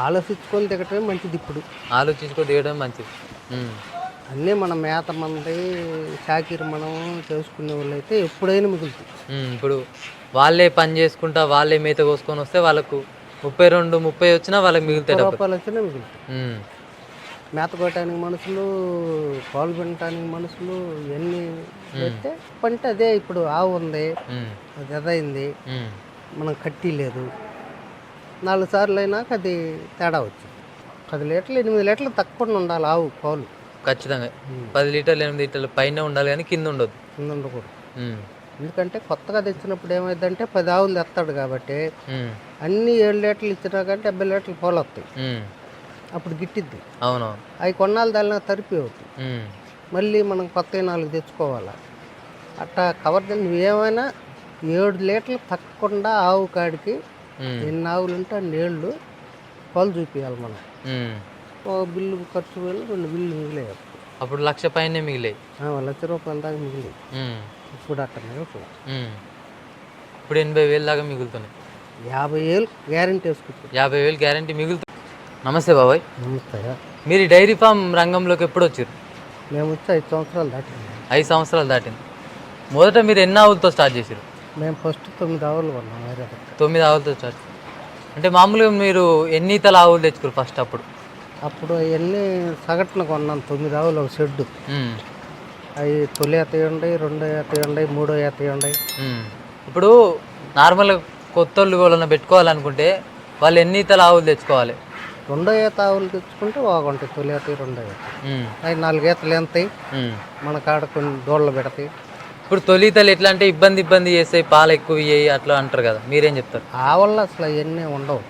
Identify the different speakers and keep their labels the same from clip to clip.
Speaker 1: ఆలోచించుకొని దిగటమే మంచిది ఇప్పుడు.
Speaker 2: ఆలోచించుకో దిగడం మంచిది.
Speaker 1: అన్నీ మన మేత మంది చాకిరి మనం చేసుకునే వాళ్ళు అయితే ఎప్పుడైనా మిగులుతుంది
Speaker 2: ఇప్పుడు వాళ్ళే పని చేసుకుంటా వాళ్ళే మేత కోసుకొని వస్తే వాళ్ళకు ముప్పై రెండు ముప్పై వచ్చినా వాళ్ళకి మిగులుతాయి
Speaker 1: రూపాయలు వచ్చినా మిగులుతుంది
Speaker 2: ఉమ్,
Speaker 1: మేత కొట్టడానికి మనుషులు పాలు పెనటానికి మనుషులు ఇవన్నీ పెడితే పంట అదే ఇప్పుడు ఆవు ఉంది అది అదైంది. మనం కట్టి లేదు నాలుగు సార్లు అయినాక అది తేడా వచ్చింది పది లీటర్లు ఎనిమిది లీటర్లు తక్కువ ఉండాలి ఆవు పాలు.
Speaker 2: ఖచ్చితంగా. పది లీటర్లు ఎనిమిది లీటర్లు పైన ఉండాలి కానీ కింద ఉండదు.
Speaker 1: కింద ఉండకూడదు. ఎందుకంటే కొత్తగా తెచ్చినప్పుడు ఏమైందంటే పది ఆవులు తెస్తాడు కాబట్టి అన్ని ఏడు లీటర్లు ఇచ్చినా కానీ డెబ్బై లీటర్లు పాలు వస్తాయి. అప్పుడు గిట్టిద్ది.
Speaker 2: అవును
Speaker 1: అవి కొన్నాళ్ళు దాని తరిపి అవుతాయి. మళ్ళీ మనం కొత్త నాలుగు తెచ్చుకోవాలా? అట్టా కవర్ నువ్వేమైనా ఏడు లీటర్లు తక్కకుండా ఆవు కాడికి ఎన్ని ఆవులు ఉంటే అన్ని ఏళ్ళు పాలు చూపించాలి మనం. ఓ బిల్లు ఖర్చు వేలు రెండు బిల్లు మిగిలాయి.
Speaker 2: అప్పుడు లక్ష పైనే మిగిలాయి.
Speaker 1: ఆ, లక్ష రూపాయల దాకా మిగిలాయి.
Speaker 2: ఉమ్,
Speaker 1: ఇప్పుడు మిగలట్లేదు
Speaker 2: ఉమ్. ఇప్పుడు ఎనభై వేలు దాకా మిగులుతున్నాయి.
Speaker 1: యాభై ఏళ్ళు గ్యారంటీ వేసుకుంటారు.
Speaker 2: యాభై వేలు గ్యారంటీ మిగులుతుంది నమస్తే బాబాయ్.
Speaker 1: నమస్తాయా
Speaker 2: మీరు డైరీ ఫామ్ రంగంలోకి ఎప్పుడు వచ్చారు?
Speaker 1: మేము వచ్చి ఐదు సంవత్సరాలు దాటింది
Speaker 2: ఐదు సంవత్సరాలు దాటింది. మొదట మీరు ఎన్ని ఆవులతో స్టార్ట్ చేశారు?
Speaker 1: మేము ఫస్ట్ తొమ్మిది ఆవులు కొన్నాం దగ్గర
Speaker 2: తొమ్మిది ఆవులతో స్టార్ట్. అంటే మామూలుగా మీరు ఎన్ని ఈతల ఆవులు తెచ్చుకోరు ఫస్ట్ అప్పుడు?
Speaker 1: అప్పుడు అవన్నీ సగటున కొన్నాం తొమ్మిది ఆవులు ఒక షెడ్డు అవి తొలి ఎత్త ఉండయి రెండో ఎత్త ఉండయి మూడో ఎత్త ఉండయి.
Speaker 2: ఇప్పుడు నార్మల్గా కొత్త వాళ్ళు ఎవరైనా పెట్టుకోవాలనుకుంటే వాళ్ళు ఎన్ని ఈతల ఆవులు తెచ్చుకోవాలి?
Speaker 1: రెండో ఈత ఆవులు తెచ్చుకుంటే బాగుంటాయి తొలి ఈత రెండో ఈత
Speaker 2: ఉమ్,
Speaker 1: అవి నాలుగు ఈతలు ఎంతాయి?
Speaker 2: ఉమ్.
Speaker 1: మన కాడ కొన్ని దోళ్ళు పెడతాయి.
Speaker 2: ఇప్పుడు తొలి ఈతలు ఎట్లా అంటే ఇబ్బంది ఇబ్బంది చేస్తాయి పాలు ఎక్కువ ఇయ్యాయి అట్లా అంటారు కదా. మీరేం చెప్తారు?
Speaker 1: ఆవుల్లో అసలు అవన్నీ ఉండవు.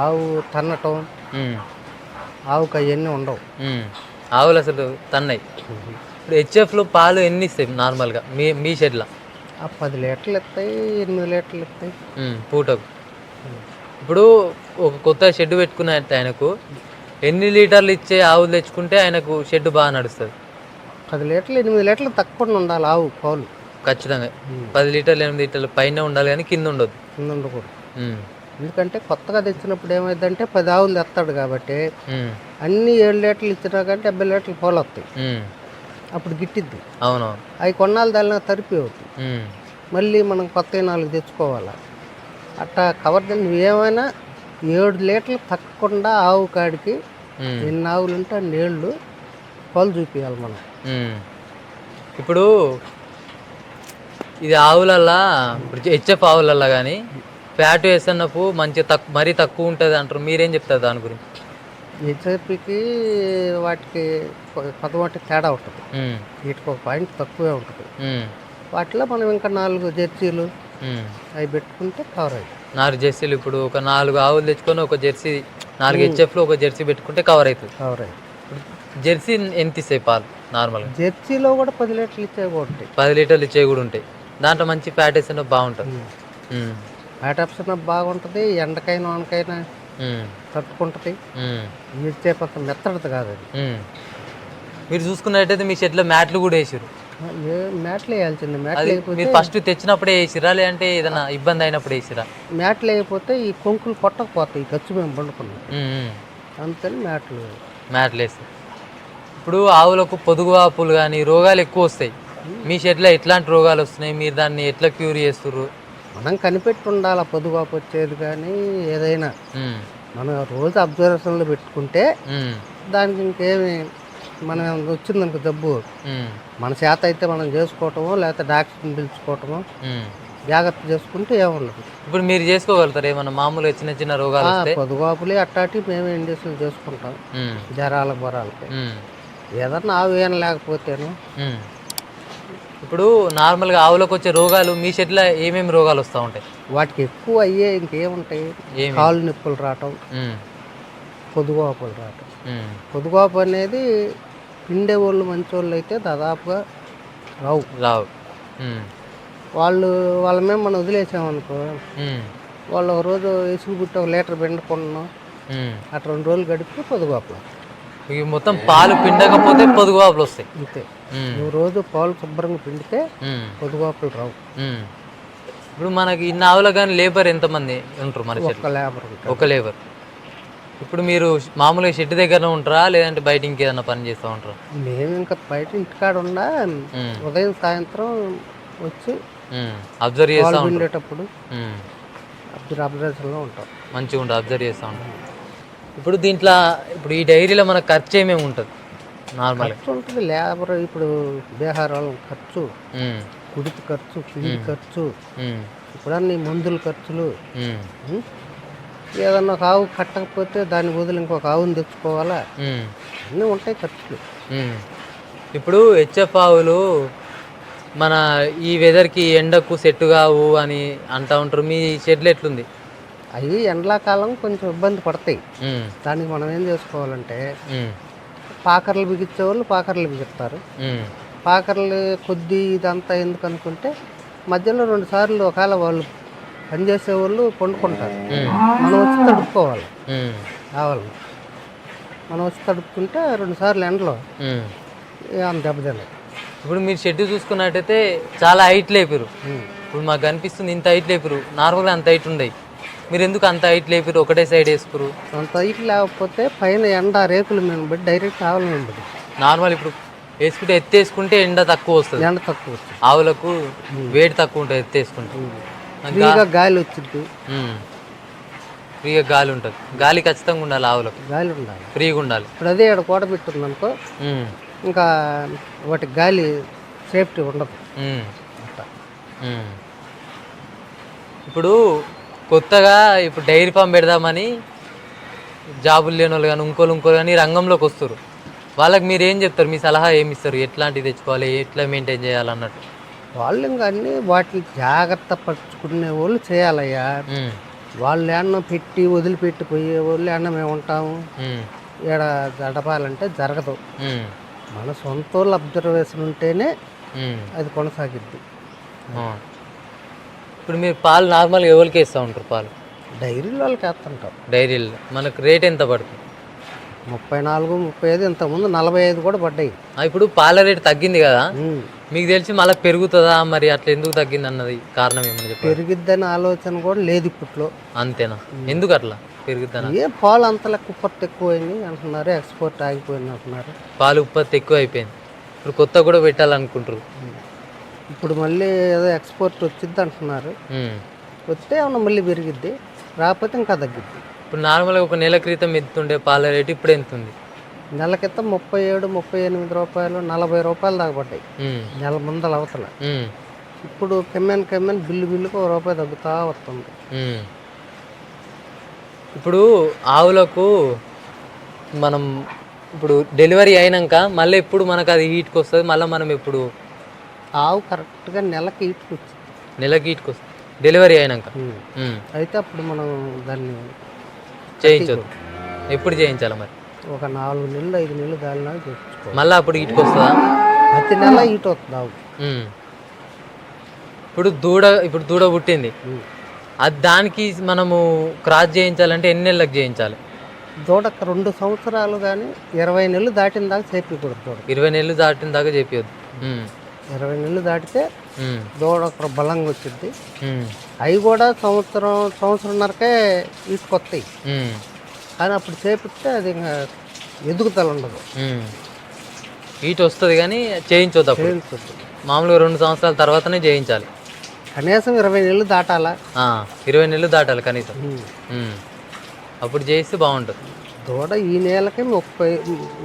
Speaker 1: ఆవు తన్నటం ఆవుకి అవన్నీ ఉండవు.
Speaker 2: ఆవులు అసలు తన్నాయి. ఇప్పుడు హెచ్ఎఫ్లో పాలు ఎన్ని ఇస్తాయి నార్మల్గా? మీ మీ షెడ్లో?
Speaker 1: పది లీటర్లు ఇస్తాయి ఎనిమిది లీటర్లు ఇస్తాయి.
Speaker 2: పూటకు. ఇప్పుడు ఒక కొత్త షెడ్ పెట్టుకున్నట్టు ఆయనకు ఎన్ని లీటర్లు ఇచ్చే ఆవులు తెచ్చుకుంటే ఆయనకు షెడ్ బాగా నడుస్తుంది?
Speaker 1: పది లీటర్లు ఎనిమిది లీటర్లు తక్కువ ఉండాలి ఆవు పాలు.
Speaker 2: ఖచ్చితంగా. పది లీటర్లు ఎనిమిది లీటర్లు పైన ఉండాలి కానీ కింద ఉండదు.
Speaker 1: కింద ఉండకూడదు. ఎందుకంటే కొత్తగా తెచ్చినప్పుడు ఏమైందంటే పది ఆవులు తెస్తాడు కాబట్టి అన్ని ఏడు లీటర్లు ఇచ్చినా కానీ డెబ్బై లీటర్లు పాలు వస్తాయి. అప్పుడు గిట్టిద్ది.
Speaker 2: అవును
Speaker 1: అవి కొన్నాళ్ళు దాని తరిపి అవుతాయి.
Speaker 2: ఉమ్,
Speaker 1: మళ్ళీ మనం కొత్త నాలుగు తెచ్చుకోవాలా? అట్టా కవర్ నువ్వేమైనా ఏడు లీటర్లు తక్కకుండా ఆవు కాడికి ఎన్ని ఆవులు ఉంటే అన్ని ఏళ్ళు పాలు చూపించాలి మనం.
Speaker 2: ఇప్పుడు ఇది ఆవులల్లా ఇప్పుడు హెచ్ఎఫ్ ఆవులల్లా కానీ ఫ్యాట్ వేస్తున్నప్పుడు మంచిగా తక్కువ మరీ తక్కువ ఉంటుంది అంటారు. మీరేం చెప్తారు దాని గురించి?
Speaker 1: హెచ్ఐపికి వాటికి కొత్త వాటికి తేడా ఉంటుంది. వీటికి ఒక పాయింట్ తక్కువే ఉంటుంది. వాటిలో మనం ఇంకా నాలుగు జెర్సీలు. అవి పెట్టుకుంటే కవర్ అవుతుంది
Speaker 2: నాలుగు జెర్సీలు ఇప్పుడు ఒక నాలుగు ఆవులు తెచ్చుకొని ఒక జెర్సీ నాలుగు హెచ్ఎఫ్లో ఒక జెర్సీ పెట్టుకుంటే కవర్ అవుతుంది
Speaker 1: కవర్ అవుతుంది
Speaker 2: జెర్సీ ఎంత ఇస్తాయి పాలు నార్మల్గా?
Speaker 1: జెర్సీలో కూడా పది లీటర్లు ఇచ్చే ఉంటాయి.
Speaker 2: పది లీటర్లు ఇచ్చేవి కూడా ఉంటాయి. దాంట్లో మంచి ఫ్యాట్ వేసిన బాగుంటుంది.
Speaker 1: ఆప్షన్ బాగుంటుంది ఎండకైనా వానకైనా తట్టుకుంటుంది. ఇచ్చే పక్క మెత్తడది కాదు అది.
Speaker 2: మీరు చూసుకున్నట్టయితే మీ షెడ్లో మ్యాట్లు కూడా వేసారు
Speaker 1: ఏ మ్యాట్లు వేయాల్సింది. మ్యాట్లు
Speaker 2: అది మీరు ఫస్ట్ తెచ్చినప్పుడే వేసిరా లేదంటే ఏదైనా ఇబ్బంది అయినప్పుడు వేసిరా
Speaker 1: మ్యాట్లు వేయకపోతే ఈ కొంకులు కొట్టకపోతాయి ఈ ఖర్చు మేము పండుకున్నాం. అందుకని మ్యాట్లు
Speaker 2: మ్యాట్లు వేస్తారు. ఇప్పుడు ఆవులకు పొదుగు ఆపులు కానీ రోగాలు ఎక్కువ వస్తాయి. మీ షెడ్లో ఎట్లాంటి రోగాలు వస్తున్నాయి? మీరు దాన్ని ఎట్లా క్యూర్ చేస్తుర్రు?
Speaker 1: మనం కనిపెట్టి ఉండాలి పొదుగాపు వచ్చేది కానీ ఏదైనా. మనం రోజు అబ్జర్వేషన్లో పెట్టుకుంటే దానికి ఇంకేమి మనం వచ్చిందనుకో జబ్బు. మన చేత అయితే మనం చేసుకోవటమో లేకపోతే డాక్టర్ని పిలుచుకోవటమో. జాగ్రత్త చేసుకుంటే ఏముండదు.
Speaker 2: ఇప్పుడు మీరు చేసుకోగలుగుతారు? ఏమన్నా మామూలుగా చిన్న చిన్న రోగాలు
Speaker 1: పొదుగాపులు అట్టాటి మేమే ఇండియన్లు చేసుకుంటాం.
Speaker 2: ఉమ్,
Speaker 1: జ్వరాలకు బరాలకి ఏదన్నా ఆవు ఏం లేకపోతేను.
Speaker 2: ఇప్పుడు నార్మల్గా ఆవులకు వచ్చే రోగాలు మీ షెడ్లో ఏమేమి రోగాలు వస్తూ ఉంటాయి?
Speaker 1: వాటికి ఎక్కువ అయ్యే ఇంకేముంటాయి? కాళ్ళు నొప్పులు రావటం పొదుగాపులు రావటం. పొదుగాపు అనేది పిండే వాళ్ళు మంచి వాళ్ళు అయితే దాదాపుగా రావు.
Speaker 2: రావు.
Speaker 1: వాళ్ళు వాళ్ళ మేము మనం వదిలేసామనుకో వాళ్ళు ఒక రోజు ఇసుగు పుట్టి ఒక లీటర్
Speaker 2: ఉమ్.
Speaker 1: అటు రెండు రోజులు గడిపి పొదుగాపులు
Speaker 2: ఇవి మొత్తం పాలు పిండకపోతే పొదుగు వాపులు వస్తాయి.
Speaker 1: అంతే. నువ్వు రోజు పాలు శుభ్రంగా పిండితే
Speaker 2: ఉమ్,
Speaker 1: పొదుగాపులు రావు.
Speaker 2: ఇప్పుడు మనకి ఇన్ని ఆవులకు కానీ లేబర్ ఎంతమంది ఉంటారు మన
Speaker 1: ఒక్క లేబర్
Speaker 2: ఒక లేబర్. ఇప్పుడు మీరు మామూలుగా షెడ్ దగ్గర ఉంటారా? లేదంటే బయట ఇంకేదన్నా పని చేస్తూ ఉంటారా?
Speaker 1: మేము ఇంకా బయట ఇంటికాడ
Speaker 2: ఉమ్,
Speaker 1: ఉదయం సాయంత్రం వచ్చి
Speaker 2: అబ్జర్వ్ చేస్తూ
Speaker 1: అబ్జర్ అబ్జర్వేషన్లో ఉంటాం.
Speaker 2: మంచిగా ఉంటుంది. అబ్జర్వ్ చేస్తూ ఉంటారు. ఇప్పుడు దీంట్లో ఇప్పుడు ఈ డైరీలో మన ఖర్చు ఏమేమి ఉంటుంది? నార్మల్గా
Speaker 1: ఖర్చు ఉంటుంది లేబర్ ఇప్పుడు బీహార్ ఖర్చు కుడితి ఖర్చు పిండి ఖర్చు ఇప్పుడు అన్ని మందుల ఖర్చులు? ఏదన్నా ఒక ఆవు కట్టకపోతే దాని బదులు ఇంకొక ఆవుని తెచ్చుకోవాలా? అన్నీ ఉంటాయి ఖర్చులు.
Speaker 2: ఇప్పుడు హెచ్ఎఫ్ ఆవులు మన ఈ వెదర్కి ఎండకు సెట్ కావు అని అంటా ఉంటారు. మీ షెడ్లు ఎట్లుంది?
Speaker 1: అవి ఎండాకాలం కొంచెం ఇబ్బంది పడతాయి. దానికి మనం ఏం చేసుకోవాలంటే పాకర్లు బిగించే వాళ్ళు పాకర్లు బిగిస్తారు పాకర్లు కొద్ది ఇదంతా ఎందుకు అనుకుంటే మధ్యలో రెండు సార్లు ఒకవేళ వాళ్ళు పనిచేసే వాళ్ళు పండుకుంటారు. మనం వచ్చి తడుపుకోవాలి. కావాలి. మనం వచ్చి తడుపుకుంటే రెండు సార్లు ఎండలో
Speaker 2: ఉమ్.
Speaker 1: ఏం దెబ్బతినదు
Speaker 2: ఇప్పుడు మీరు షెడ్ చూసుకున్నట్టయితే చాలా హైట్ లేపారు. ఇప్పుడు మాకు కనిపిస్తుంది ఇంత హైట్ లేపారు. నార్మల్గా అంత హైట్ ఉండయి మీరు ఎందుకు అంత హైట్ లేపారు ఒకటే సైడ్ వేసుకురు
Speaker 1: అంత ఇటు లేకపోతే పైన ఎండ రేకులు మేము బట్టి డైరెక్ట్ ఆవులు బట్టి
Speaker 2: నార్మల్ ఇప్పుడు వేసుకుంటే ఎత్తేసుకుంటే ఎండ తక్కువ వస్తుంది.
Speaker 1: ఎండ తక్కువ వచ్చింది
Speaker 2: ఆవులకు వేడి తక్కువ ఉంటుంది ఎత్తేసుకుంటే
Speaker 1: ఫ్రీగా గాలి వచ్చింది.
Speaker 2: ఫ్రీగా గాలి ఉంటుంది. గాలి ఖచ్చితంగా ఉండాలి ఆవులకు.
Speaker 1: గాలి ఉండాలి.
Speaker 2: ఫ్రీగా ఉండాలి.
Speaker 1: ఇప్పుడు అదే ఇక్కడ కోట పెట్టుంది అనుకో ఇంకా వాటికి గాలి సేఫ్టీ ఉండదు.
Speaker 2: ఇప్పుడు కొత్తగా ఇప్పుడు డైరీ ఫామ్ పెడదామని జాబులు లేని వాళ్ళు కానీ ఇంకోళ్ళు ఇంకోళ్ళు కానీ రంగంలోకి వస్తారు వాళ్ళకి మీరు ఏం చెప్తారు? మీ సలహా ఏమి ఇస్తారు? ఎట్లాంటివి తెచ్చుకోవాలి? ఎట్లా మెయింటైన్ చేయాలన్నట్టు
Speaker 1: వాళ్ళు ఇంకా అన్ని వాటిని జాగ్రత్త పరుచుకునే వాళ్ళు చేయాలయ్యా. వాళ్ళు ఏమన్నా పెట్టి వదిలిపెట్టి పోయే వాళ్ళు ఏమన్నా మేము ఉంటాము. ఇక్కడ గడపాలంటే జరగదు. మన సొంత వాళ్ళు అబ్జర్వేషన్ ఉంటేనే. అది కొనసాగిద్ది.
Speaker 2: ఇప్పుడు మీరు పాలు నార్మల్గా ఎవరికి ఇస్తూ ఉంటారు పాలు?
Speaker 1: డైరీలో వాళ్ళకి వేస్తుంటాం.
Speaker 2: డైరీలో. మనకు రేట్ ఎంత పడుతుంది?
Speaker 1: ముప్పై నాలుగు ముప్పై ఐదు ఇంతకుముందు నలభై ఐదు కూడా పడ్డాయి.
Speaker 2: ఆ, ఇప్పుడు పాల రేటు తగ్గింది కదా?
Speaker 1: ఉమ్.
Speaker 2: మీకు తెలిసి మళ్ళీ పెరుగుతుందా? మరి అట్లా ఎందుకు తగ్గింది అన్నది కారణం ఏమని చెప్పారు
Speaker 1: పెరిగిద్దని ఆలోచన కూడా లేదు ఇప్పట్లో.
Speaker 2: అంతేనా? ఎందుకు అట్లా పెరుగుతానా
Speaker 1: ఏ పాలు అంత లెక్క ఉత్పత్తి ఎక్కువైంది అంటున్నారు ఎక్స్పోర్ట్ ఆగిపోయింది అంటున్నారు.
Speaker 2: పాలు ఉత్పత్తి ఎక్కువ అయిపోయింది ఇప్పుడు కొత్త కూడా పెట్టాలనుకుంటారు
Speaker 1: ఇప్పుడు మళ్ళీ ఏదో ఎక్స్పోర్ట్ వచ్చింది అంటున్నారు. వస్తే ఏమన్నా మళ్ళీ పెరిగిద్ది రాకపోతే ఇంకా తగ్గిద్ది
Speaker 2: ఇప్పుడు నార్మల్గా ఒక నెల క్రితం ఎత్తుండే పాల రేటు ఇప్పుడు ఎంత ఉంది
Speaker 1: నెల క్రితం ముప్పై ఏడు ముప్పై ఎనిమిది రూపాయలు నలభై రూపాయలు దాకా పడ్డాయి
Speaker 2: ఉమ్.
Speaker 1: నెల ముందల అవతల. ఇప్పుడు కెమ్మెన్ కెమ్మెన్ బిల్లు బిల్లుకు ఒక రూపాయి తగ్గుతా వస్తుంది.
Speaker 2: ఇప్పుడు ఆవులకు మనం ఇప్పుడు డెలివరీ అయినాక మళ్ళీ ఎప్పుడు మనకు అది హీట్కి వస్తుంది మళ్ళీ మనం ఎప్పుడు
Speaker 1: ఆవు కరెక్ట్గా నెలకి ఇటుకు వచ్చింది
Speaker 2: నెలకి హీట్కి వస్తుంది డెలివరీ అయినాక.
Speaker 1: అయితే అప్పుడు మనం దాన్ని
Speaker 2: చేయించదు ఎప్పుడు చేయించాలి మరి?
Speaker 1: ఒక నాలుగు నెలలు ఐదు నెలలు చేయించుకోవాలి.
Speaker 2: మళ్ళీ అప్పుడు హీట్కి వస్తుందా
Speaker 1: ప్రతి నెల ఇటు వస్తుంది ఆవు.
Speaker 2: ఇప్పుడు దూడ ఇప్పుడు దూడ పుట్టింది. అది దానికి మనము క్రాస్ చేయించాలంటే ఎన్ని నెలలకు చేయించాలి?
Speaker 1: దూడకు రెండు సంవత్సరాలు కానీ ఇరవై నెలలు దాటిన దాకా చేపించకూడదు దూడ
Speaker 2: ఇరవై నెలలు దాటిన దాకా ఉమ్.
Speaker 1: ఇరవై నెలలు దాటితే. దూడ ఒక బలంగా వచ్చింది. అవి కూడా సంవత్సరం సంవత్సరంన్నరకే తీసుకొస్తాయి. కానీ అప్పుడు చేపిస్తే అది ఇంకా ఎదుగుదల ఉండదు.
Speaker 2: హీట్ వస్తుంది కానీ చేయించొద్దు
Speaker 1: చేయించొద్దు
Speaker 2: మామూలుగా రెండు సంవత్సరాల తర్వాతనే చేయించాలి
Speaker 1: కనీసం ఇరవై నెలలు దాటాలా
Speaker 2: ఇరవై నెలలు దాటాలి కనీసం. అప్పుడు చేస్తే బాగుంటుంది
Speaker 1: దూడ ఈ నెలకి ముప్పై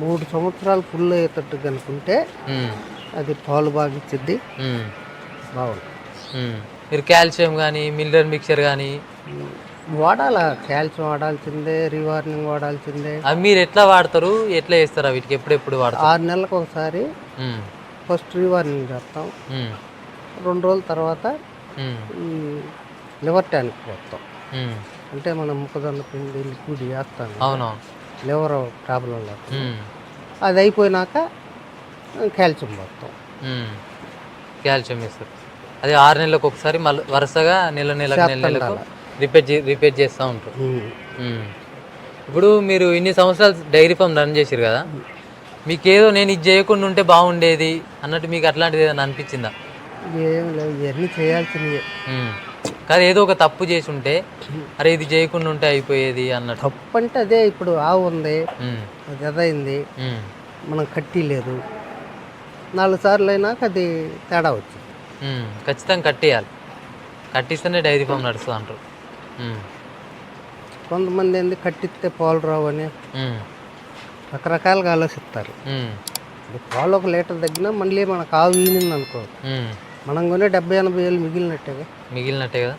Speaker 1: మూడు సంవత్సరాలు ఫుల్ అయ్యేటట్టు కనుకుంటే. అది పాలు బాగా
Speaker 2: ఉమ్. మీరు కాల్షియం కానీ మినరల్ మిక్చర్ కానీ
Speaker 1: వాడాలా? కాల్షియం వాడాల్సిందే రివార్నింగ్ వాడాల్సిందే.
Speaker 2: అవి మీరు ఎట్లా వాడతారు? ఎట్లా చేస్తారా? వీటికి ఎప్పుడెప్పుడు వాడతారు?
Speaker 1: ఆరు నెలలకు ఒకసారి. ఫస్ట్ రివార్నింగ్ చేస్తాం. రెండు రోజుల తర్వాత. ఈ లివర్ ట్యానిక్ పోతాం. అంటే మనం మొక్కజొన్న పిండి లిక్విడ్ వేస్తాం
Speaker 2: అవునవును
Speaker 1: లివర్ ప్రాబ్లం
Speaker 2: ఉమ్.
Speaker 1: అది అయిపోయినాక కాల్షియం
Speaker 2: ఉమ్. కాల్షియం ఇస్తారు అది ఆరు నెలలకు ఒకసారి మళ్ళీ వరుసగా నెల నెల నెలకు రిపేర్ రిపేర్ చేస్తూ ఉంటారు. ఇప్పుడు మీరు ఇన్ని సంవత్సరాలు డైరీ ఫామ్ రన్ చేశారు కదా మీకేదో నేను ఇది చేయకుండా ఉంటే బాగుండేది అన్నట్టు మీకు అట్లాంటిది ఏదైనా అనిపించిందా?
Speaker 1: ఏం ఇవన్నీ చేయాల్సినవి
Speaker 2: ఉమ్. కాదు ఏదో ఒక తప్పు చేసి ఉంటే అరే ఇది చేయకుండా ఉంటే అయిపోయేది అన్నట్టు.
Speaker 1: తప్పు అంటే అదే ఇప్పుడు ఆవు ఉంది. అది మనం కట్టి లేదు నాలుగు సార్లు అయినాక అది తేడా వచ్చింది.
Speaker 2: ఉమ్, ఖచ్చితంగా కట్టేయాలి. కట్టిస్తేనే డైరీ ఫామ్ నడుస్తుంది అంటారు.
Speaker 1: కొంతమంది ఏంది కట్టిస్తే పాలు రావు అని
Speaker 2: ఉమ్,
Speaker 1: రకరకాలుగా ఆలోచిస్తారు. పాలు ఒక లీటర్ తగ్గినా మళ్ళీ మనకు ఆవు ఈనింది అనుకో. మనం కొనే డెబ్బై ఎనభై వేలు మిగిలినట్టుగా
Speaker 2: మిగిలినట్టే కదా.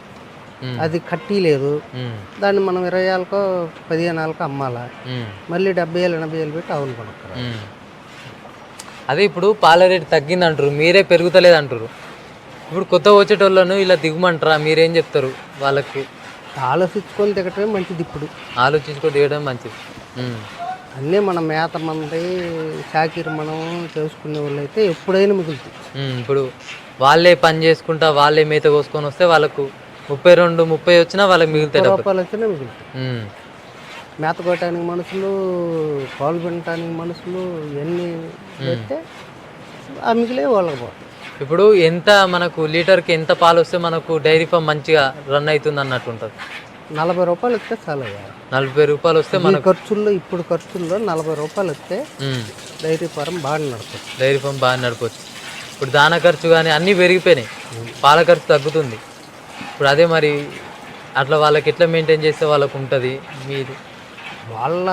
Speaker 1: అది కట్టి లేదు.
Speaker 2: ఉమ్,
Speaker 1: దాన్ని మనం ఇరవై ఏళ్ళకో పదిహేను ఏళ్ళకో అమ్మాలా? మళ్ళీ డెబ్బై వేలు ఎనభై వేలు పెట్టి ఆవును కొనుక్కరా.
Speaker 2: అదే ఇప్పుడు పాల రేటు తగ్గింది అంటారు మీరే పెరుగుతలేదు అంటారు ఇప్పుడు కొత్త వచ్చేటోళ్ళను ఇలా దిగుమంటారా? మీరేం చెప్తారు వాళ్ళకి?
Speaker 1: ఆలోచించుకొని దిగటమే మంచిది ఇప్పుడు.
Speaker 2: ఆలోచించుకో దిగడం మంచిది.
Speaker 1: అన్నీ మన మేత మంది చాకిరి మనం చేసుకునే వాళ్ళు అయితే ఎప్పుడైనా మిగులుతుంది
Speaker 2: ఇప్పుడు వాళ్ళే పని చేసుకుంటా వాళ్ళే మేత కోసుకొని వస్తే వాళ్ళకు ముప్పై రెండు ముప్పై వచ్చినా వాళ్ళకి మిగులుతాయి
Speaker 1: రూపాయలు వచ్చినా మిగులుతుంది
Speaker 2: ఉమ్,
Speaker 1: మేత కొట్టడానికి మనుషులు పాలు పెనటానికి మనుషులు ఇవన్నీ పెడితే ఆ మిగిలే వాళ్ళకి పోతాయి.
Speaker 2: ఇప్పుడు ఎంత మనకు లీటర్కి ఎంత పాలు వస్తే మనకు డైరీ ఫామ్ మంచిగా రన్ అవుతుంది అన్నట్టు ఉంటుంది.
Speaker 1: నలభై రూపాయలు ఇస్తే చాలా.
Speaker 2: నలభై రూపాయలు వస్తే
Speaker 1: ఈ
Speaker 2: మనకు
Speaker 1: ఖర్చుల్లో ఇప్పుడు ఖర్చుల్లో నలభై రూపాయలు
Speaker 2: ఉమ్,
Speaker 1: డైరీ ఫారం బాగా నడుస్తుంది.
Speaker 2: డైరీ ఫామ్ బాగా నడపవచ్చు ఇప్పుడు దాన ఖర్చు కానీ అన్నీ పెరిగిపోయినాయి. పాల ఖర్చు తగ్గుతుంది. ఇప్పుడు అదే మరి అట్లా వాళ్ళకి ఎట్లా మెయింటైన్ చేస్తే వాళ్ళకు ఉంటుంది? మీరు
Speaker 1: వాళ్ళ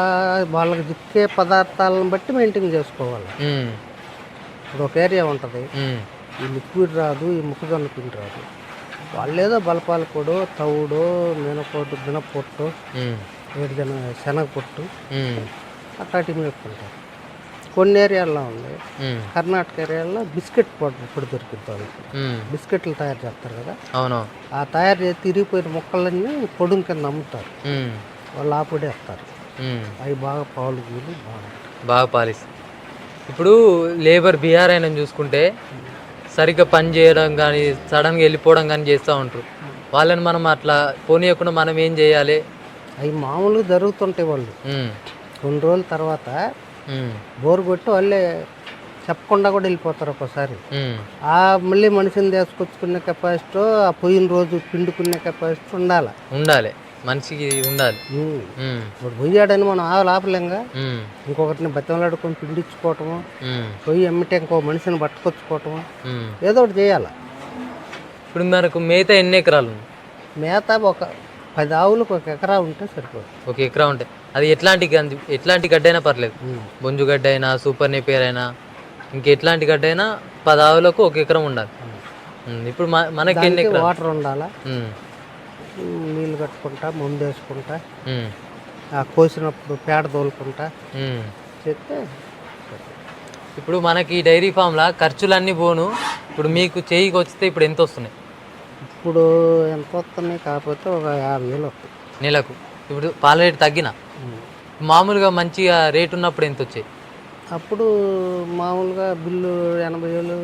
Speaker 1: వాళ్ళకి చిక్కే పదార్థాలను బట్టి మెయింటైన్ చేసుకోవాలి. ఇప్పుడు ఒక ఏరియా ఉంటుంది. ఈ లిక్విడ్ రాదు ఈ ముక్కజొన్న పిండి రాదు. వాళ్ళు ఏదో బలపాల పొడు తవుడు మినపొట్టు మినపొట్టు
Speaker 2: ఉమ్,
Speaker 1: ఏడుజన శనగ పొట్టు
Speaker 2: ఉమ్,
Speaker 1: అట్లాంటి మేపుకుంటారు కొన్ని ఏరియాల్లో ఉంది. కర్ణాటక ఏరియాలో బిస్కెట్ పొడి పొడి దొరుకుతుంది వాళ్ళకి.
Speaker 2: ఉమ్,
Speaker 1: బిస్కెట్లు తయారు చేస్తారు కదా.
Speaker 2: అవును.
Speaker 1: ఆ తయారు చేసి తిరిగిపోయిన ముక్కలన్నీ పొడుం కింద అమ్ముతారు. వాళ్ళు ఆ పొడి వేస్తారు అవి బాగా పాలు గీలు బాగా.
Speaker 2: పాలిస్తుంది ఇప్పుడు లేబర్ బీఆర్ అయిన చూసుకుంటే సరిగ్గా పని చేయడం కానీ సడన్గా వెళ్ళిపోవడం కానీ చేస్తూ ఉంటారు. వాళ్ళని మనం అట్లా పోనీయకుండా మనం ఏం చేయాలి?
Speaker 1: అవి మామూలుగా జరుగుతుంటాయి వాళ్ళు. కొన్ని రోజుల తర్వాత బోరు కొట్టి వాళ్ళే చెప్పకుండా కూడా వెళ్ళిపోతారు ఒక్కోసారి. ఆ మళ్ళీ మనిషిని తీసుకొచ్చుకునే కెపాసిటీ ఆ పోయిన రోజు పిండుకునే కెపాసిటీ ఉండాలి.
Speaker 2: ఉండాలి. మనిషికి ఉండాలి.
Speaker 1: ఇప్పుడు పోయాడని మనం ఆ లాపలేంగా
Speaker 2: ఉమ్,
Speaker 1: ఇంకొకటిని బతిమలాడుకొని పిండించుకోవటము
Speaker 2: ఉమ్,
Speaker 1: పోయి అమ్మితే ఇంకో మనిషిని పట్టుకొచ్చుకోవటము. ఏదో ఒకటి చేయాలి.
Speaker 2: ఇప్పుడు మనకు మేత ఎన్ని ఎకరాలు
Speaker 1: మేత ఒక పది ఆవులకు ఒక ఎకరా ఉంటే సరిపోదు.
Speaker 2: ఒక ఎకరా ఉంటాయి అది ఎట్లాంటి ఎట్లాంటి గడ్డ అయినా పర్లేదు. బొంజు గడ్డ అయినా సూపర్ నేపేర్ అయినా ఇంకెట్లాంటి గడ్డ అయినా పది ఆవులకు ఒక ఎకరం ఉండాలి. ఇప్పుడు మనకి ఎన్ని
Speaker 1: వాటర్ ఉండాలా? నీళ్ళు కట్టుకుంటా ముందు వేసుకుంటా ఆ కోసినప్పుడు పేడ తోలుకుంటా. చెప్తే
Speaker 2: ఇప్పుడు మనకి డైరీ ఫామ్లా ఖర్చులన్నీ పోను. ఇప్పుడు మీకు చేయికి వస్తే ఇప్పుడు ఎంత వస్తున్నాయి?
Speaker 1: ఇప్పుడు ఎంత వస్తున్నాయి? కాకపోతే ఒక యాభై వేలు వస్తాయి.
Speaker 2: నెలకు. ఇప్పుడు పాల రేటు తగ్గిన. మామూలుగా మంచిగా రేట్ ఉన్నప్పుడు ఎంత వచ్చాయి?
Speaker 1: అప్పుడు మామూలుగా బిల్లు ఎనభై వేలు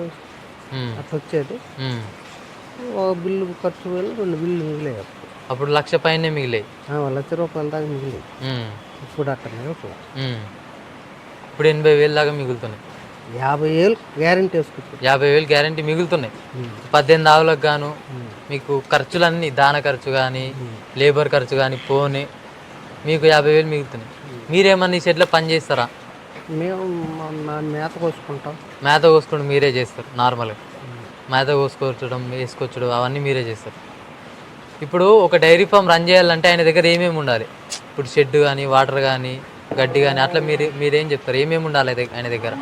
Speaker 1: అట్లా వచ్చేది. ఒక బిల్లు ఖర్చు వేలు రెండు బిల్లు మిగిలాయి అప్పుడు
Speaker 2: లక్ష పైనే మిగిలాయి.
Speaker 1: లక్ష రూపాయల దాకా మిగిలాయి. ఇప్పుడు.
Speaker 2: ఇప్పుడు ఎనభై వేలు దాకా మిగులుతున్నాయి.
Speaker 1: యాభై వేలు గ్యారంటీ వేసుకుంటారు.
Speaker 2: యాభై వేలు గ్యారంటీ మిగులుతున్నాయి. పద్దెనిమిది ఆవులకు గాను మీకు ఖర్చులన్నీ దాన ఖర్చు కానీ లేబర్ ఖర్చు కానీ పోనీ మీకు యాభై వేలు మిగులుతున్నాయి. మీరేమన్నా ఈ షెడ్లో పని చేస్తారా?
Speaker 1: మేము మేత కోసుకుంటాం.
Speaker 2: మేత కోసుకుంటూ మీరే చేస్తారు నార్మల్గా. మేత కోసుకొచ్చడం వేసుకొచ్చడం అవన్నీ మీరే చేస్తారు. ఇప్పుడు ఒక డైరీ ఫామ్ రన్ చేయాలంటే ఆయన దగ్గర ఏమేమి ఉండాలి? ఇప్పుడు షెడ్ కానీ వాటర్ కానీ గడ్డి కానీ అట్లా మీరు మీరేం చెప్తారు? ఏమేమి ఉండాలి ఆయన దగ్గ- ఆయన దగ్గర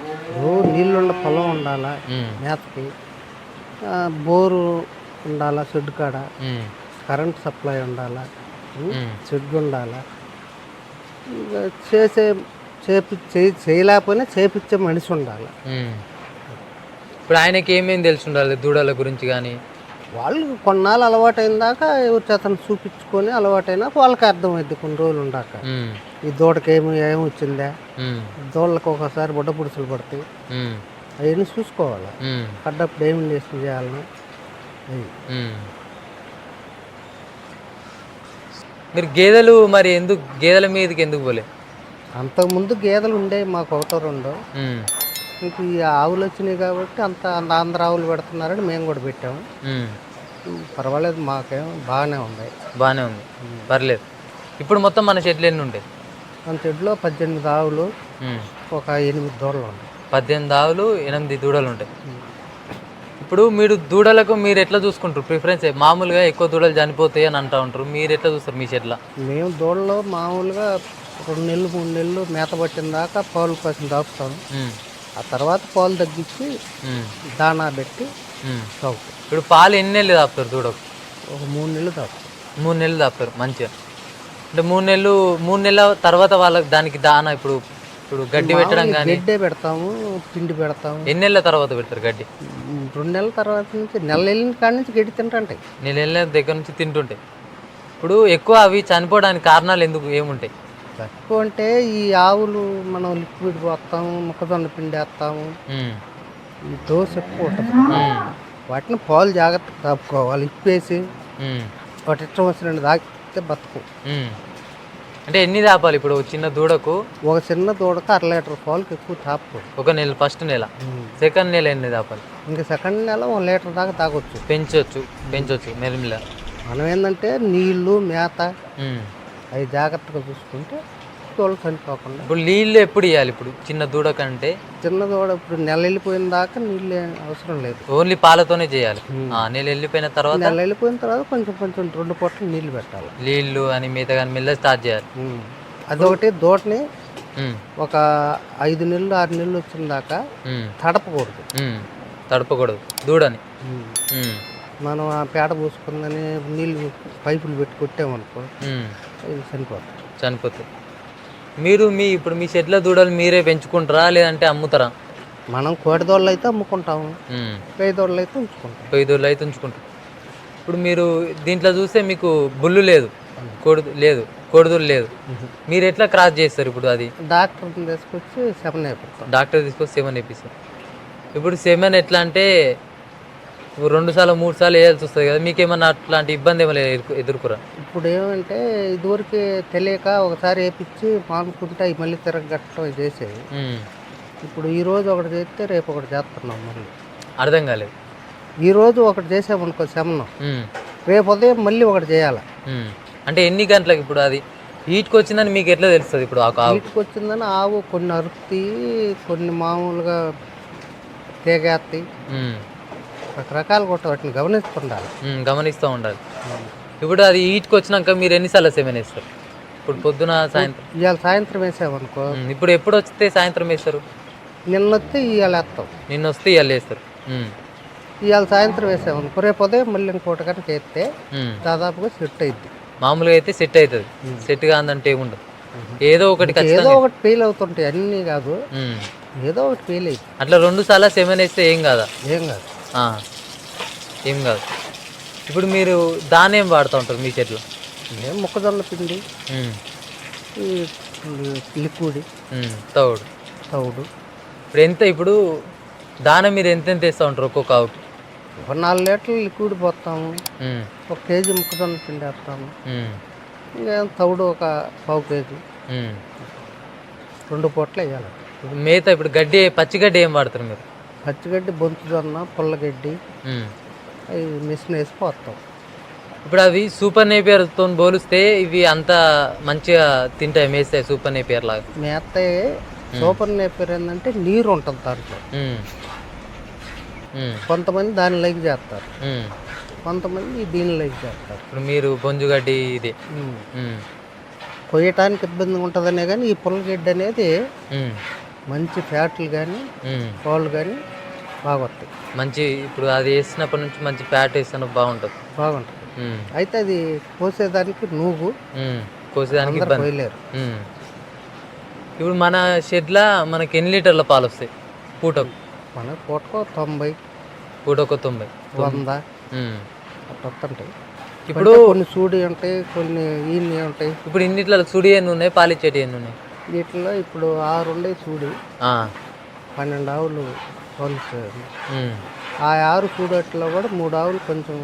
Speaker 1: నీళ్ళుండ పొలం ఉండాలా మేతకి బోరు ఉండాలా షెడ్ కాడ కరెంట్ సప్లై ఉండాలా షెడ్ ఉండాలా చేసే చేపి చేయి- చేయలేకపోయినా చేపించే మనిషి ఉండాలి.
Speaker 2: ఇప్పుడు ఆయనకి ఏమేమి తెలిసి ఉండాలి? దూడల గురించి కానీ
Speaker 1: వాళ్ళు కొన్నాళ్ళు అలవాటైన దాకా ఎవరి చేతను చూపించుకొని అలవాటైనాక వాళ్ళకి అర్థమైంది కొన్ని రోజులు ఉండాక. ఈ దూడకి ఏమి ఏమి వచ్చిందా? దూడలకు ఒకసారి బుడ్డ పుడుసులు పడతాయి. అవన్నీ చూసుకోవాలి. పడ్డప్పుడు ఏమి చేసి చేయాలని.
Speaker 2: మీరు గేదెలు మరి ఎందుకు గేదెల మీదకి ఎందుకు పోలే?
Speaker 1: అంతకుముందు గేదెలు ఉండేవి మాకు ఒకటో రెండో.
Speaker 2: ఉమ్,
Speaker 1: ఇంక ఈ ఆవులు వచ్చినాయి కాబట్టి అంత అంత ఆంధ్ర ఆవులు పెడుతున్నారని మేము కూడా పెట్టాము. పర్వాలేదు మాకేం బాగానే ఉంది.
Speaker 2: బాగానే ఉంది. పర్లేదు. ఇప్పుడు మొత్తం మన షెడ్లు ఎన్ని ఉంటాయి?
Speaker 1: మన చెట్లో పద్దెనిమిది ఆవులు. ఒక ఎనిమిది దూడలు ఉన్నాయి
Speaker 2: పద్దెనిమిది ఆవులు ఎనిమిది దూడలు ఉంటాయి. ఇప్పుడు మీరు దూడలకు మీరు ఎట్లా చూసుకుంటారు? ప్రిఫరెన్స్ మామూలుగా ఎక్కువ దూడలు చనిపోతాయి అని అంటూ ఉంటారు. మీరు ఎట్లా చూస్తారు మీ షెడ్ల
Speaker 1: మేము దూడలో మామూలుగా రెండు నెలలు మూడు నెలలు మేత పట్టిన దాకా పాలు కోసం దాపుతాం.
Speaker 2: ఉమ్.
Speaker 1: ఆ తర్వాత పాలు తగ్గించి. దానా పెట్టి. తాగుతాం.
Speaker 2: ఇప్పుడు పాలు ఎన్ని నెలలు తాపుతారు దూడకు
Speaker 1: ఒక మూడు నెలలు తాగుతాం.
Speaker 2: మూడు నెలలు తాపుతారు మంచిగా. అంటే మూడు నెలలు మూడు నెలల తర్వాత వాళ్ళకి దానికి దాన ఇప్పుడు ఇప్పుడు గడ్డి పెట్టడం కానీ
Speaker 1: గడ్డే పెడతాము పిండి పెడతాము.
Speaker 2: ఎన్ని నెలల తర్వాత పెడతారు గడ్డి?
Speaker 1: రెండు నెలల తర్వాత నుంచి నెల వెళ్ళిన కాడి నుంచి గడ్డి తింటాంటాయి.
Speaker 2: నెల నెలల దగ్గర నుంచి తింటుంటాయి. ఇప్పుడు ఎక్కువ అవి చనిపోవడానికి కారణాలు ఎందుకు ఏముంటాయి?
Speaker 1: తక్కువ అంటే ఈ ఆవులు మనం లిక్విడ్ పోస్తాము మొక్కజొన్న పిండి వేస్తాము. ఈ దోశ ఎక్కువ ఉంటుంది. వాటిని పాలు జాగ్రత్తగా కాపుకోవాలి ఇప్పేసి. వాటి ఇష్టం వచ్చినట్టు తాగితే బతుకు.
Speaker 2: అంటే ఎన్ని తాపాలి ఇప్పుడు ఒక చిన్న దూడకు?
Speaker 1: ఒక చిన్న దూడకు అర లీటర్ పాలుకి ఎక్కువ తాపకూడదు.
Speaker 2: ఒక నెల ఫస్ట్ నెల. సెకండ్ నెల ఎన్ని తాపాలి?
Speaker 1: ఇంకా సెకండ్ నెల ఒక లీటర్ దాకా తాగొచ్చు.
Speaker 2: పెంచవచ్చు పెంచవచ్చు మెల్లమెల్ల
Speaker 1: మనం ఏంటంటే నీళ్ళు మేత. అవి జాగ్రత్తగా చూసుకుంటే దూడలు చనిపోకుండా.
Speaker 2: ఇప్పుడు నీళ్ళు ఎప్పుడు ఇవ్వాలి ఇప్పుడు? చిన్న దూడ కంటే?
Speaker 1: చిన్న దూడ ఇప్పుడు నెల వెళ్ళిపోయిన దాకా నీళ్ళు అవసరం లేదు.
Speaker 2: ఓన్లీ పాలతోనే చేయాలి. ఆ నెల వెళ్ళిపోయిన తర్వాత?
Speaker 1: నెల వెళ్ళిపోయిన తర్వాత కొంచెం కొంచెం రెండు పూటలు నీళ్ళు పెట్టాలి.
Speaker 2: నీళ్ళు అని మిగతా కానీ మెల్ల స్టార్ట్ చేయాలి.
Speaker 1: అదొకటి దూడని. ఒక ఐదు నెలలు ఆరు నెలలు వచ్చిన దాకా. తడపకూడదు.
Speaker 2: తడపకూడదు. దూడని.
Speaker 1: మనం ఆ పేడ పూసుకుందని నీళ్ళు పైపులు పెట్టి కొట్టామనుకో చనిపోతుంది
Speaker 2: చనిపోతుంది మీరు మీ ఇప్పుడు మీ షెడ్ల దూడలు మీరే పెంచుకుంటారా? లేదంటే అమ్ముతారా?
Speaker 1: మనం కోడి దోళ్ళు అయితే అమ్ముకుంటాము.
Speaker 2: ఉమ్.
Speaker 1: పేద దోళ్ళు అయితే ఉంచుకుంటాం.
Speaker 2: దూడలు అయితే ఉంచుకుంటారు ఇప్పుడు మీరు దీంట్లో చూస్తే మీకు బుల్లు లేదు. కోడి లేదు. కోడిదూరు లేదు. మీరు ఎట్లా క్రాస్ చేస్తారు ఇప్పుడు అది?
Speaker 1: డాక్టర్ని తీసుకొచ్చి శమన అయిపోతాం
Speaker 2: డాక్టర్ తీసుకొచ్చి సెవెన్ వేపిస్తారు ఇప్పుడు సెవెన్ ఎట్లా అంటే ఇప్పుడు రెండు సార్లు మూడు సార్లు వేయాల్సి వస్తుంది కదా. మీకేమన్నా అట్లాంటి ఇబ్బంది ఏమైనా ఎదుర్కొ- ఎదుర్కొరా?
Speaker 1: ఇప్పుడు ఏమంటే ఇదివరకు తెలియక ఒకసారి వేపించి మానుకుంటే అవి మళ్ళీ తిరగట్టడం చేసేది. ఇప్పుడు ఈ రోజు ఒకటి చేస్తే రేపు ఒకటి చేస్తున్నాం మళ్ళీ.
Speaker 2: అర్థం కాలేదు.
Speaker 1: ఈ రోజు ఒకటి చేసామనుకో శమనం. రేపు ఉదయం మళ్ళీ ఒకటి చేయాలి.
Speaker 2: అంటే ఎన్ని గంటలకు ఇప్పుడు అది? హీట్కి వచ్చిందని మీకు ఎట్లా తెలుస్తుంది ఇప్పుడు ఆ ఆవు?
Speaker 1: వీటికి వచ్చిందని ఆవు కొన్ని అరుపుతాయి కొన్ని మామూలుగా తేగేస్తాయి. రకరకాలు కొట్ట వాటిని గమనిస్తుండాలి
Speaker 2: గమనిస్తూ ఉండాలి. ఇప్పుడు అది హీట్కి వచ్చినాక మీరు ఎన్నిసార్లు సెవెన్ వేస్తారు? ఇప్పుడు పొద్దున సాయంత్రం
Speaker 1: ఇవాళ సాయంత్రం వేసామనుకో
Speaker 2: ఇప్పుడు ఎప్పుడు వస్తే సాయంత్రం వేస్తారు?
Speaker 1: నిన్న వస్తే ఇవాళ వేస్తాం.
Speaker 2: నిన్న వస్తే ఇవాళ వేస్తారు.
Speaker 1: ఇవాళ సాయంత్రం వేసామనుకో రేపు ఉదయం మళ్ళీ ఇంకోటి కనుక వేస్తే. దాదాపుగా సెట్ అయింది
Speaker 2: మామూలుగా అయితే సెట్ అవుతుంది. సెట్ కాదంటే ఏముండదు. ఏదో ఒకటి
Speaker 1: ఏదో ఒకటి ఫెయిల్ అవుతుంటాయి అన్నీ కాదు. ఏదో ఒకటి ఫెయిల్ అయింది
Speaker 2: అట్లా రెండు సార్లు సెవెన్ వేస్తే ఏం కాదా?
Speaker 1: ఏం కాదు.
Speaker 2: ఏం కాదు. ఇప్పుడు మీరు దాన్ని ఏం వాడుతూ ఉంటారు మీ చెట్లు?
Speaker 1: ఏం మొక్కజొన్న పిండి లిక్విడ్
Speaker 2: తౌడు
Speaker 1: తౌడు
Speaker 2: ఇప్పుడు ఎంత ఇప్పుడు దాన మీరు ఎంత ఎంత వేస్తూ ఉంటారు ఒక్కొక్క ఆవుకి?
Speaker 1: ఒక నాలుగు లీటర్లు లిక్విడ్ పోస్తాము. ఒక కేజీ మొక్కజొన్న పిండి వేస్తాము. తౌడు ఒక పావు కేజీ. రెండు పూటలు వేయాలి.
Speaker 2: మేత ఇప్పుడు గడ్డి పచ్చి గడ్డి ఏం వాడతారు మీరు?
Speaker 1: పచ్చిగడ్డి బొంతు జొన్న పుల్లగడ్డి. అవి మిషన్ వేసి పోస్తాం
Speaker 2: ఇప్పుడు అవి సూపర్ నేపియర్తో పోలిస్తే ఇవి అంత మంచిగా తింటాయి మేస్తాయి సూపర్ నేపియర్ లాగా
Speaker 1: మేత సూపర్ నేపర్ ఏంటంటే నీరు ఉంటుంది దాంట్లో. కొంతమంది దాని లైక్ చేస్తారు. కొంతమంది దీని లైక్ చేస్తారు
Speaker 2: ఇప్పుడు మీరు బొంజుగడ్డి ఇది.
Speaker 1: కొయ్యటానికి ఇబ్బంది ఉంటుందనే కానీ ఈ పుల్లగడ్డి అనేది. మంచి ఫ్యాట్లు కానీ. పాలు కానీ బాగా వస్తాయి
Speaker 2: మంచి ఇప్పుడు అది వేసినప్పటి నుంచి మంచి ప్యాట్ వేసినప్పుడు బాగుంటుంది.
Speaker 1: బాగుంటుంది. అయితే అది కోసేదానికి నువ్వు.
Speaker 2: కోసేదానికి
Speaker 1: పోయలేరు.
Speaker 2: ఇప్పుడు మన షెడ్లో మనకి ఎన్ని లీటర్ల పాలు వస్తాయి? పూటకు?
Speaker 1: మన పూటకో తొంభై
Speaker 2: పూటకు తొంభై.
Speaker 1: వంద. అట్లా వస్తుంటాయి.
Speaker 2: ఇప్పుడు
Speaker 1: కొన్ని సూడి ఉంటాయి కొన్ని ఈన్ని ఉంటాయి.
Speaker 2: ఇప్పుడు ఇన్నిట్లో సుడి ఎన్ని ఉన్నాయి? పాలిచ్చేటి ఎన్ని ఉన్నాయి?
Speaker 1: వీటిలో ఇప్పుడు ఆరు ఉండే
Speaker 2: ఆ.
Speaker 1: పన్నెండు ఆవులు
Speaker 2: ఉమ్.
Speaker 1: ఆ ఆరు సూడట్లో కూడా మూడు ఆవులు కొంచెం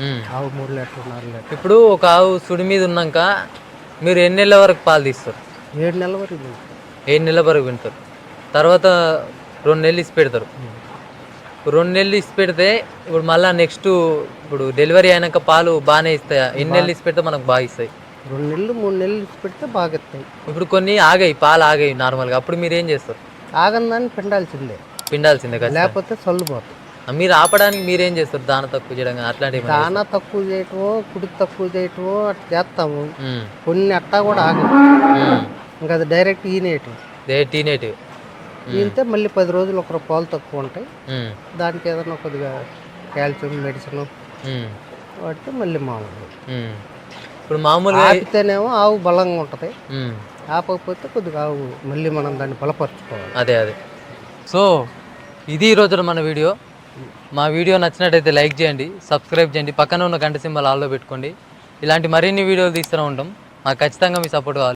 Speaker 2: ఉమ్.
Speaker 1: ఆవు మూడు లీటర్లు నాలుగు లీటర్లు
Speaker 2: ఇప్పుడు ఒక ఆవు సుడి మీద ఉన్నాక మీరు ఎన్ని నెలల వరకు పాలు తీస్తారు?
Speaker 1: ఏడు నెలల వరకు.
Speaker 2: ఏడు నెలల వరకు వింటారు తర్వాత రెండు నెలలు ఇసి పెడతారు. రెండు నెలలు ఇసి పెడితే ఇప్పుడు మళ్ళీ నెక్స్ట్ ఇప్పుడు డెలివరీ అయినాక పాలు బాగానే ఇస్తాయా? ఎన్ని నెలలు ఇసి పెడితే మనకు బాగా ఇస్తాయి?
Speaker 1: రెండు నెలలు మూడు నెలలు ఇచ్చి పెడితే బాగా ఇస్తాయి
Speaker 2: ఇప్పుడు కొన్ని ఆగాయి పాలు ఆగాయి నార్మల్గా. అప్పుడు మీరు ఏం చేస్తారు?
Speaker 1: ఆగందాన్ని పిండాల్సిందే.
Speaker 2: పిండాల్సిందే కదా
Speaker 1: లేకపోతే చల్లుపోతాయి
Speaker 2: మీరు ఆపడానికి మీరేం చేస్తారు? దాన తక్కువ చేయడం అట్లాంటివి
Speaker 1: దానా తక్కువ చేయటమో కుడి తక్కువ చేయటమో అట్లా చేస్తాము. కొన్ని అట్టా కూడా ఆగదు. ఇంకా అది డైరెక్ట్ ఈనేటి
Speaker 2: దే టీనేటివ్
Speaker 1: ఈనితే మళ్ళీ పది రోజులు ఒక పాలు తక్కువ ఉంటాయి. దానికి ఏదైనా కొద్దిగా కాల్షియం మెడిసిన్
Speaker 2: ఉమ్,
Speaker 1: వాటి మళ్ళీ మామూలు.
Speaker 2: ఇప్పుడు మామూలుగా
Speaker 1: ఆపితేనేమో ఆవు బలంగా ఉంటుంది. ఆపకపోతే కొద్దిగా ఆవు మళ్ళీ మనం దాన్ని బలపరుచుకోవాలి.
Speaker 2: అదే అదే. సో ఇది ఈరోజు మన వీడియో. మా వీడియో నచ్చినట్టయితే లైక్ చేయండి సబ్స్క్రైబ్ చేయండి పక్కన ఉన్న గంట సింబల్ ఆల్లో పెట్టుకోండి. ఇలాంటి మరిన్ని వీడియోలు తీస్తూనే ఉంటాం. మాకు ఖచ్చితంగా మీ సపోర్ట్ కావాలి.